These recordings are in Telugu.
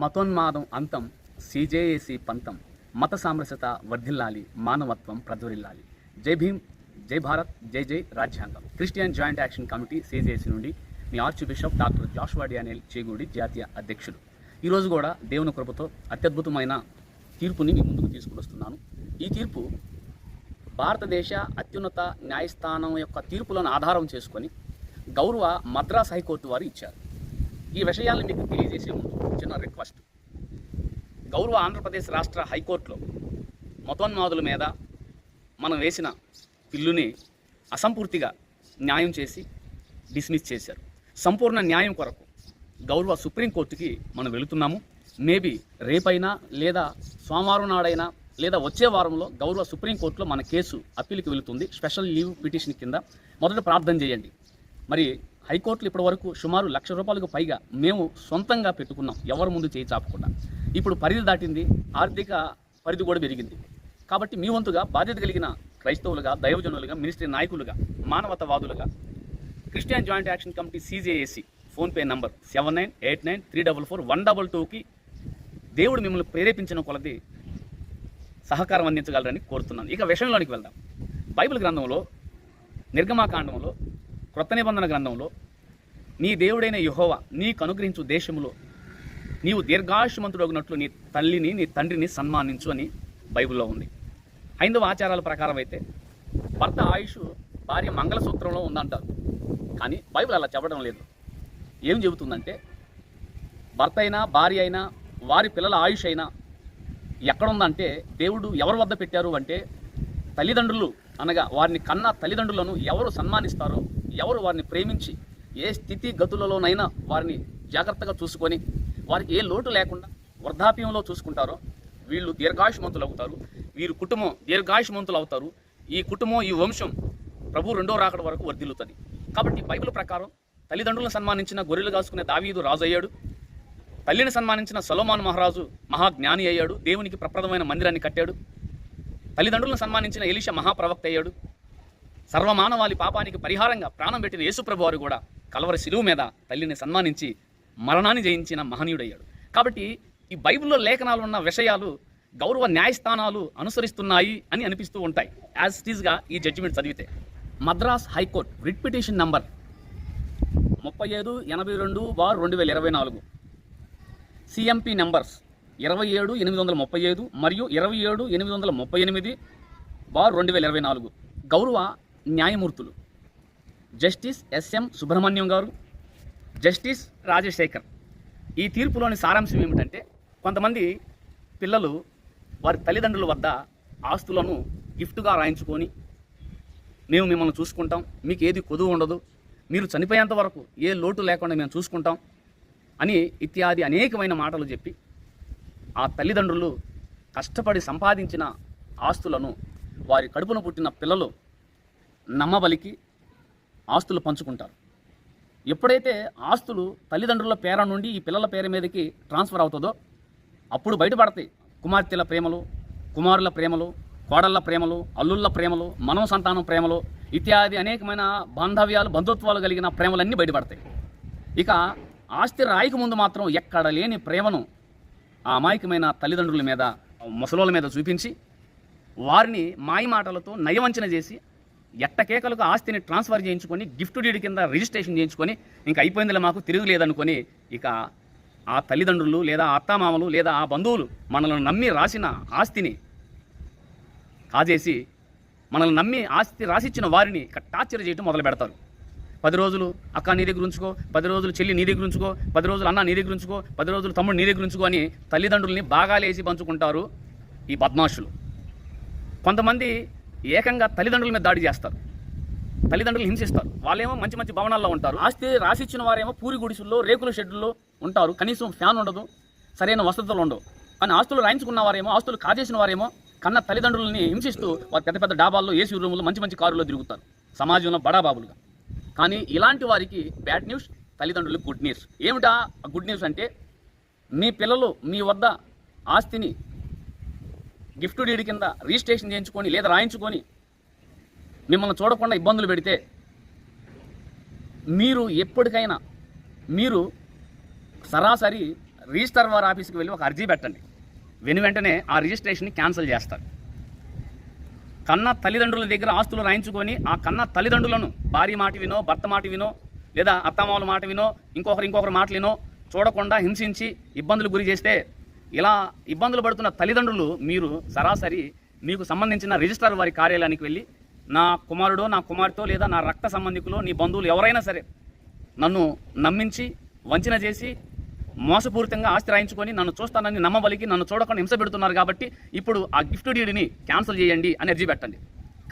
మతోన్మాదం అంతం సిజేఏసి పంతం మత సామరస్యత వర్ధిల్లాలి మానవత్వం ప్రజ్వరిల్లాలి. జై భీమ్ జై భారత్ జై జై రాజ్యాంగం. Christian joint action committee CJAC నుండి మీ archbishop doctor Joshua Daniel Chegudi జాతీయ అధ్యక్షుడు. ఈరోజు కూడా దేవుని కృపతో అత్యద్భుతమైన తీర్పుని మీ ముందుకు తీసుకువస్తున్నాను. ఈ తీర్పు భారతదేశ అత్యున్నత న్యాయస్థానం యొక్క తీర్పులను ఆధారం చేసుకొని గౌరవ మద్రాస్ హైకోర్టు వారు ఇచ్చారు. ఈ విషయాలను మీకు తెలియజేసే ముందు చిన్న రిక్వెస్ట్ గౌరవ ఆంధ్రప్రదేశ్ రాష్ట్ర హైకోర్టులో మతోన్మాదుల మీద మనం వేసిన పిల్లుని అసంపూర్తిగా న్యాయం చేసి డిస్మిస్ చేశారు. సంపూర్ణ న్యాయం కొరకు గౌరవ సుప్రీంకోర్టుకి మనం వెళుతున్నాము. మేబీ రేపైనా లేదా సోమవారం నాడైనా లేదా వచ్చే వారంలో గౌరవ సుప్రీంకోర్టులో మన కేసు అప్పీల్కి వెళుతుంది. స్పెషల్ లీవ్ పిటిషన్ కింద. మొదట ప్రార్థన చేయండి. మరి హైకోర్టులు ఇప్పటి వరకు సుమారు లక్ష రూపాయలకు పైగా మేము సొంతంగా పెట్టుకున్నాం. ఎవరి ముందు చేయి చాపకుండా. ఇప్పుడు పరిధి దాటింది ఆర్థిక పరిధి కూడా పెరిగింది. కాబట్టి మీ వంతుగా బాధ్యత కలిగిన క్రైస్తవులుగా దైవజనులుగా మినిస్ట్రీ నాయకులుగా మానవతవాదులుగా Christian joint action committee CJAC PhonePe number seven nine eight nine three double four one double టూకి దేవుడు మిమ్మల్ని ప్రేరేపించిన కొలది సహకారం అందించగలరని కోరుతున్నాను. ఇక విషయంలోనికి వెళ్దాం. బైబిల్ గ్రంథంలో నిర్గమాకాండంలో క్రొత్త నిబంధన గ్రంథంలో నీ దేవుడైన యుహోవ నీకు అనుగ్రహించు దేశంలో నీవు దీర్ఘాయుష్మంతుడగినట్లు నీ తల్లిని నీ తండ్రిని సన్మానించు అని బైబిల్లో ఉంది. హైందవ ఆచారాల ప్రకారం అయితే భర్త ఆయుష్ భార్య మంగళసూత్రంలో ఉందంటారు. కానీ బైబిల్ అలా చెప్పడం లేదు. ఏం చెబుతుందంటే భర్త అయినా భార్య అయినా వారి పిల్లల ఆయుష్ అయినా ఎక్కడుందంటే దేవుడు ఎవరి వద్ద పెట్టారు అంటే తల్లిదండ్రులు అనగా వారిని కన్న తల్లిదండ్రులను ఎవరు సన్మానిస్తారో ఎవరు వారిని ప్రేమించి ఏ స్థితి గతులలోనైనా వారిని జాగ్రత్తగా చూసుకొని వారికి ఏ లోటు లేకుండా వృద్ధాప్యంలో చూసుకుంటారో వీళ్ళు దీర్ఘాయుష్మంతులు అవుతారు. వీరి కుటుంబం దీర్ఘాయుష్మంతులు అవుతారు. ఈ కుటుంబం ఈ వంశం ప్రభు రెండో రాకడ వరకు వర్ధిల్లుతుంది. కాబట్టి బైబిల్ ప్రకారం తల్లిదండ్రులను సన్మానించిన గొర్రెలు కాసుకునే దావీదు రాజు అయ్యాడు. తల్లిని సన్మానించిన సొలోమాన్ మహారాజు మహాజ్ఞాని అయ్యాడు. దేవునికి ప్రప్రదమైన మందిరాన్ని కట్టాడు. తల్లిదండ్రులను సన్మానించిన ఎలిష మహాప్రవక్త అయ్యాడు. సర్వమానవాళి పాపానికి పరిహారంగా ప్రాణం పెట్టిన యేసుప్రభు వారు కూడా కలవరి శిలువు మీద తల్లిని సన్మానించి మరణాన్ని జయించిన మహనీయుడయ్యాడు. కాబట్టి ఈ బైబిల్లో లేఖనాలు ఉన్న విషయాలు గౌరవ న్యాయస్థానాలు అనుసరిస్తున్నాయి అని అనిపిస్తూ ఉంటాయి. యాజ్ ఇట్ ఈ జడ్జిమెంట్ చదివితే. Madras high court writ petition number ముప్పై ఐదు ఎనభై రెండు బార్ రెండు వేల ఇరవై నాలుగు. సిఎంపి నెంబర్స్ ఇరవై ఏడు ఎనిమిది వందల ముప్పై ఐదు మరియు ఇరవై ఏడు ఎనిమిది వందల ముప్పై ఎనిమిది బార్ రెండు వేల ఇరవై నాలుగు. గౌరవ న్యాయమూర్తులు జస్టిస్ ఎస్ఎం సుబ్రహ్మణ్యం గారు జస్టిస్ రాజశేఖర్. ఈ తీర్పులోని సారాంశం ఏమిటంటే కొంతమంది పిల్లలు వారి తల్లిదండ్రుల వద్ద ఆస్తులను గిఫ్ట్గా రాయించుకొని మేము మిమ్మల్ని చూసుకుంటాం మీకు ఏది కొదువు ఉండదు మీరు చనిపోయేంత వరకు ఏ లోటు లేకుండా మేము చూసుకుంటాం అని ఇత్యాది అనేకమైన మాటలు చెప్పి ఆ తల్లిదండ్రులు కష్టపడి సంపాదించిన ఆస్తులను వారి కడుపున పుట్టిన పిల్లలు నమ్మబలికి ఆస్తులు పంచుకుంటారు. ఎప్పుడైతే ఆస్తులు తల్లిదండ్రుల పేర నుండి ఈ పిల్లల పేరు మీదకి ట్రాన్స్ఫర్ అవుతుందో అప్పుడు బయటపడతాయి. కుమార్తెల ప్రేమలు కుమారుల ప్రేమలు కోడళ్ళ ప్రేమలు అల్లుళ్ళ ప్రేమలు మనవ సంతానం ప్రేమలు ఇత్యాది అనేకమైన బాంధవ్యాలు బంధుత్వాలు కలిగిన ప్రేమలన్నీ బయటపడతాయి. ఇక ఆస్తి రాయికి ముందు మాత్రం ఎక్కడ లేని ప్రేమను ఆ అమాయకమైన తల్లిదండ్రుల మీద ముసలోళ్ళ మీద చూపించి వారిని మాయ మాటలతో నయవంచన చేసి ఎట్టకేకలకు ఆస్తిని ట్రాన్స్ఫర్ చేయించుకొని గిఫ్ట్ డీడ్ కింద రిజిస్ట్రేషన్ చేయించుకొని ఇంకా అయిపోయిందిలే మాకు తిరుగులేదనుకొని ఇక ఆ తల్లిదండ్రులు లేదా ఆ అత్తామామలు లేదా ఆ బంధువులు మనల్ని నమ్మి రాసిన ఆస్తిని కాజేసి మనల్ని నమ్మి ఆస్తి రాసిచ్చిన వారిని ఇక టార్చర్ చేయటం మొదలు పెడతారు. పది రోజులు అక్క నీ దగ్గర ఉంచుకో పది రోజులు చెల్లి నీ దగ్గర ఉంచుకో పది రోజులు అన్న నీ దగ్గర ఉంచుకో పది రోజులు తమ్ముడు నీ దగ్గర ఉంచుకో అని తల్లిదండ్రుల్ని బాగాలేసి పంచుకుంటారు ఈ బద్మాషులు. కొంతమంది ఏకంగా తల్లిదండ్రుల మీద దాడి చేస్తారు. తల్లిదండ్రులు హింసిస్తారు. వాళ్ళేమో మంచి మంచి భవనాల్లో ఉంటారు. ఆస్తి రాసిచ్చిన వారేమో పూరి గుడిసుల్లో రేకుల షెడ్యూల్లో ఉంటారు. కనీసం ఫ్యాన్ ఉండదు సరైన వసతులు ఉండవు. కానీ ఆస్తులు రాయించుకున్న వారేమో ఆస్తులు కాజేసిన వారేమో కన్న తల్లిదండ్రులని హింసిస్తూ వారు పెద్ద పెద్ద డాబాల్లో ఏసీ రూములు మంచి మంచి కారులో తిరుగుతారు. సమాజంలో బడాబాబులుగా కానీ ఇలాంటి వారికి బ్యాడ్ న్యూస్ తల్లిదండ్రులకు గుడ్ న్యూస్. ఏమిటా గుడ్ న్యూస్ అంటే మీ పిల్లలు మీ వద్ద ఆస్తిని గిఫ్ట్ డీడ్ కింద రిజిస్ట్రేషన్ చేయించుకొని లేదా రాయించుకొని మిమ్మల్ని చూడకుండా ఇబ్బందులు పెడితే మీరు ఎప్పటికైనా మీరు సరాసరి రిజిస్టర్ వారి ఆఫీస్కి వెళ్ళి ఒక అర్జీ పెట్టండి. వెను వెంటనే ఆ రిజిస్ట్రేషన్ని క్యాన్సిల్ చేస్తారు. కన్న తల్లిదండ్రుల దగ్గర ఆస్తులు రాయించుకొని ఆ కన్న తల్లిదండ్రులను భార్య మాట వినో భర్త మాట వినో లేదా అత్తమామల మాట వినో ఇంకొకరు ఇంకొకరు మాట వినో చూడకుండా హింసించి ఇబ్బందులు గురి చేస్తే ఇలా ఇబ్బందులు పడుతున్న తల్లిదండ్రులు మీరు సరాసరి మీకు సంబంధించిన రిజిస్ట్రార్ వారి కార్యాలయానికి వెళ్ళి నా కుమారుడో నా కుమార్తెో లేదా నా రక్త సంబంధికులో నీ బంధువులు ఎవరైనా సరే నన్ను నమ్మించి వంచన చేసి మోసపూరితంగా ఆస్తి రాయించుకొని నన్ను చూస్తానని నమ్మబలికి నన్ను చూడకుండా హింస పెడుతున్నారు కాబట్టి ఇప్పుడు ఆ గిఫ్ట్ డీడ్ని క్యాన్సిల్ చేయండి అని అర్జీ పెట్టండి.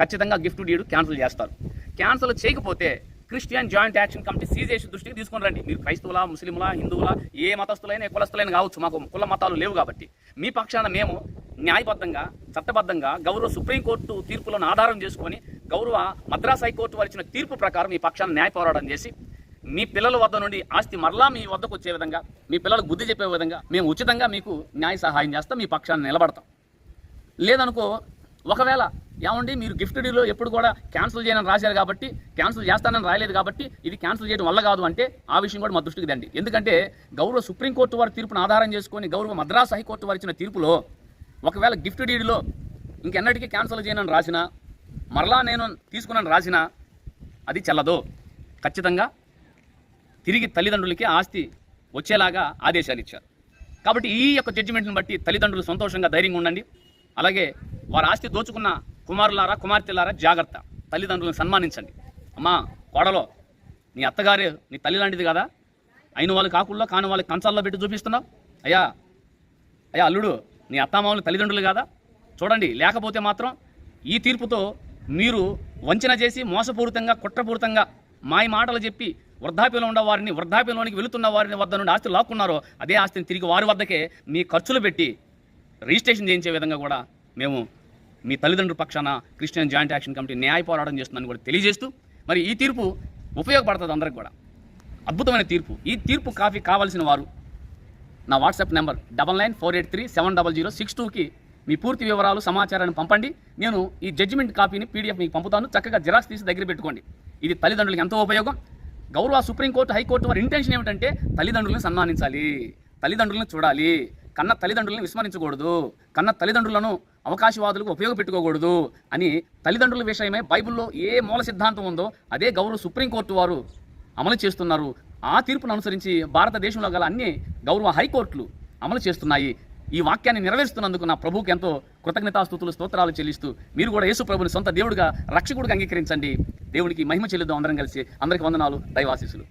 ఖచ్చితంగా గిఫ్ట్ డీడ్ క్యాన్సిల్ చేస్తారు. క్యాన్సిల్ చేయకపోతే Christian joint action committee CJC దృష్టికి తీసుకొని రండి. మీరు క్రైస్తవులా ముస్లింలా హిందువులా ఏ మతస్థులైనా ఏ కులస్థులైనా కావచ్చు మాకు కుల మతాలు లేవు కాబట్టి. మీ పక్షాన మేము న్యాయబద్ధంగా చట్టబద్ధంగా గౌరవ సుప్రీంకోర్టు తీర్పులను ఆధారం చేసుకొని గౌరవ మద్రాస్ హైకోర్టు వారు ఇచ్చిన తీర్పు ప్రకారం మీ పక్షాన న్యాయ పోరాటం చేసి మీ పిల్లల వద్ద నుండి ఆస్తి మరలా మీ వద్దకు వచ్చే విధంగా మీ పిల్లలకు బుద్ధి చెప్పే విధంగా మేము ఉచితంగా మీకు న్యాయ సహాయం చేస్తాం మీ పక్షాన్ని నిలబడతాం. లేదనుకో ఒకవేళ ఏమండి మీరు గిఫ్ట్ డీలో ఎప్పుడు కూడా క్యాన్సిల్ చేయనని రాశారు కాబట్టి క్యాన్సిల్ చేస్తానని రాయలేదు కాబట్టి ఇది క్యాన్సిల్ చేయడం వల్ల కాదు అంటే ఆ విషయం కూడా మా దృష్టికి దండి ఎందుకంటే గౌరవ సుప్రీంకోర్టు వారి తీర్పును ఆధారం చేసుకొని గౌరవ మద్రాస్ హైకోర్టు వారు ఇచ్చిన తీర్పులో ఒకవేళ గిఫ్ట్ డీడీలో ఇంకెన్నటికీ క్యాన్సిల్ చేయనని రాసినా మరలా నేను తీసుకున్నాను రాసినా అది చెల్లదు. ఖచ్చితంగా తిరిగి తల్లిదండ్రులకి ఆస్తి వచ్చేలాగా ఆదేశాలు ఇచ్చారు. కాబట్టి ఈ యొక్క జడ్జిమెంట్ని బట్టి తల్లిదండ్రులు సంతోషంగా ధైర్యంగా ఉండండి. అలాగే వారి ఆస్తి దోచుకున్న కుమారులారా కుమార్తెలారా జాగ్రత్త. తల్లిదండ్రులను సన్మానించండి. అమ్మా కోడలో నీ అత్తగారు నీ తల్లి లాంటిది కదా? అయిన వాళ్ళు కాకుండా కాని వాళ్ళకి కంచాల్లో పెట్టి చూపిస్తున్నావు? అయ్యా అయ్యా అల్లుడు నీ అత్తామామలు తల్లిదండ్రులు కదా? చూడండి లేకపోతే మాత్రం ఈ తీర్పుతో మీరు వంచన చేసి మోసపూరితంగా కుట్రపూరితంగా మాయ మాటలు చెప్పి వృద్ధాప్యంలో ఉన్న వారిని వృద్ధాప్యంలోనికి వెళుతున్న వారిని వద్ద నుండి ఆస్తి లాక్కున్నారో అదే ఆస్తిని తిరిగి వారి వద్దకే మీ ఖర్చులు పెట్టి రిజిస్ట్రేషన్ చేయించే విధంగా కూడా మేము మీ తల్లిదండ్రుల పక్షాన క్రిస్టియన్ జాయింట్ యాక్షన్ కమిటీ న్యాయ పోరాటం చేస్తుందని కూడా తెలియజేస్తూ మరి ఈ తీర్పు ఉపయోగపడుతుంది అందరికి కూడా. అద్భుతమైన తీర్పు. ఈ తీర్పు కాఫీ కావాల్సిన వారు నా WhatsApp number double nine four eight three seven double zero six టూకి మీ పూర్తి వివరాలు సమాచారాన్ని పంపండి. నేను ఈ జడ్జిమెంట్ కాపీని పీడిఎఫ్ మీకు పంపుతాను. చక్కగా జిరాక్స్ తీసి దగ్గర పెట్టుకోండి. ఇది తల్లిదండ్రులకు ఎంతో ఉపయోగం. గౌరవ సుప్రీంకోర్టు హైకోర్టు వారి ఇంటెన్షన్ ఏమిటంటే తల్లిదండ్రులను సన్మానించాలి. తల్లిదండ్రులను చూడాలి. కన్న తల్లిదండ్రులను విస్మరించకూడదు కన్న తల్లిదండ్రులను అవకాశవాదులకు ఉపయోగపెట్టుకోకూడదు అని తల్లిదండ్రుల విషయమే బైబిల్లో ఏ మూల సిద్ధాంతం ఉందో అదే గౌరవ సుప్రీంకోర్టు వారు అమలు చేస్తున్నారు. ఆ తీర్పును అనుసరించి భారతదేశంలో గల అన్ని గౌరవ హైకోర్టులు అమలు చేస్తున్నాయి. ఈ వాక్యాన్ని నెరవేరుస్తున్నందుకు నా ప్రభువుకి ఎంతో కృతజ్ఞతాస్థుతులు స్తోత్రాలు చెల్లిస్తూ మీరు కూడా యేసు ప్రభుని సొంత దేవుడిగా రక్షకుడిగా అంగీకరించండి. దేవునికి మహిమ చెల్లిద్దాం. అందరం కలిసి అందరికి వందనాలు. దైవాశీసులు